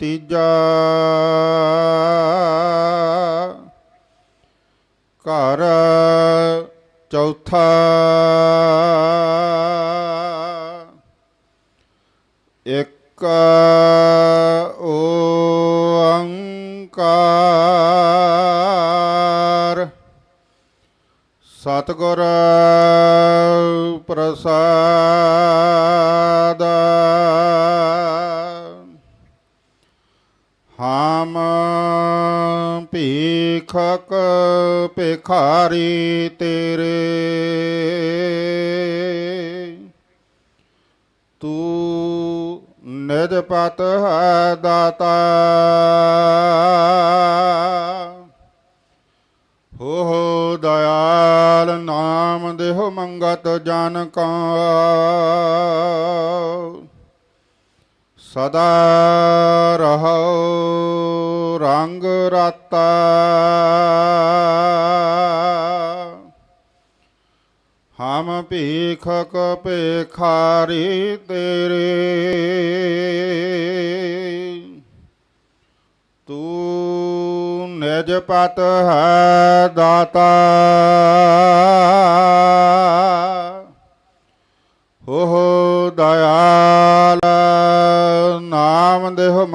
ਤੀਜਾ ਘਰ ਚੌਥਾ ਇੱਕ ਓੰਕਾਰ। ਸਤਿਗੁਰ ਪ੍ਰਸਾਦ। ਹਮ ਭੀਖਕ ਭਿਖਾਰੀ ਤੇਰੇ। ਤੂੰ ਨਿਜ ਪਤ ਹੈ ਦਾਤਾ। ਹੋ ਦਇਆਲ ਨਾਮ ਦੇਹੁ ਮੰਗਤ ਜਨ ਕਾ ਸਦਾ ਰੰਗ ਰਾਤਾ ਹਮ ਭੀਖਕ ਭੇਖਾਰੀ ਤੇਰੇ ਤੂੰ ਨਿਜ ਪਤ ਹੈ ਦਾਤਾ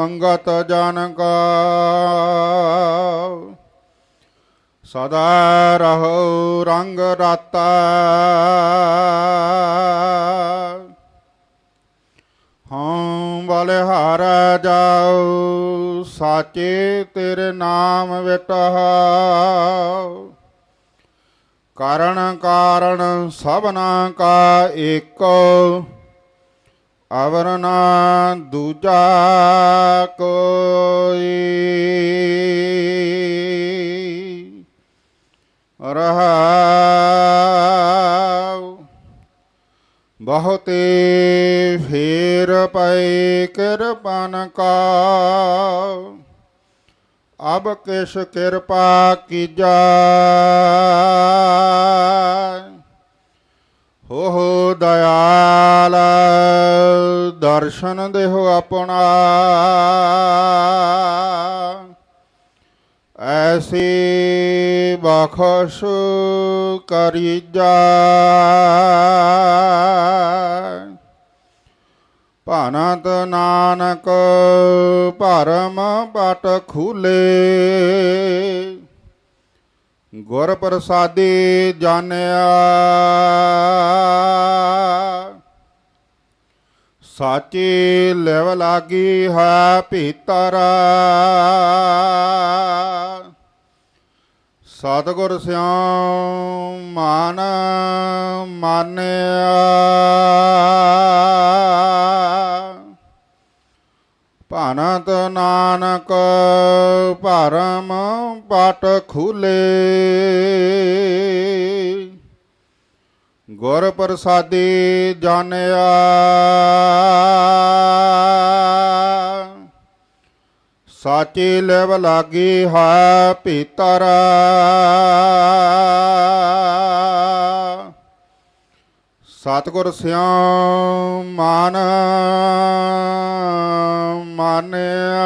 ਨਾਮ ਦੇਹ ਜਨ ਕਾ। ਸਦਾ ਰਹੋ ਰੰਗ ਰਾਤਾ। ਹਉ ਬਲਿਹਾਰ ਜਾਉ, ਸਾਚੇ ਤੇਰੇ ਨਾਮ ਵਿਟਹੁ। ਕਾਰਣ ਕਾਰਣ ਸਭਨਾ ਕਾ ਏਕੋ। ਅਵਰ ਨਾ ਦੂਜਾ ਕੋਈ ਰਹਾਉ। ਬਹੁਤੇ ਫੇਰ ਪਏ ਕਿਰਪਨ ਕਾ ਅਬ ਕਿਸ ਕਿਰਪਾ ਕੀਜਾ ਦਰਸ਼ਨ ਦੇਹੁ ਆਪਣਾ। ਐਸੀ ਬਖਸ਼ ਕਰੀ ਜਾ। ਭਾਨਤ ਨਾਨਕ ਭਰਮ ਪਟ ਖੂਲੇ। ਗੁਰ ਪ੍ਰਸਾਦੀ ਜਾਣਿਆ। ਸਾਚੀ ਲਿਵ ਲਾਗੀ ਹੈ ਭੀਤਰ। ਸਤਿਗੁਰ ਸਿਉ ਮਾਨ ਮਾਨਿਆ। ਭਾਨਤ ਨਾਨਕ ਭਰਮ ਪਟ ਖੂਲੇ। ਗੁਰ ਪ੍ਰਸਾਦੀ ਜਾਣਿਆ। ਸਾਚੀ ਲਿਵ ਲਾਗੀ ਹੈ ਭੀਤਰ। ਸਤਿਗੁਰ ਸਿਉ ਮਨ ਮਾਨਿਆ।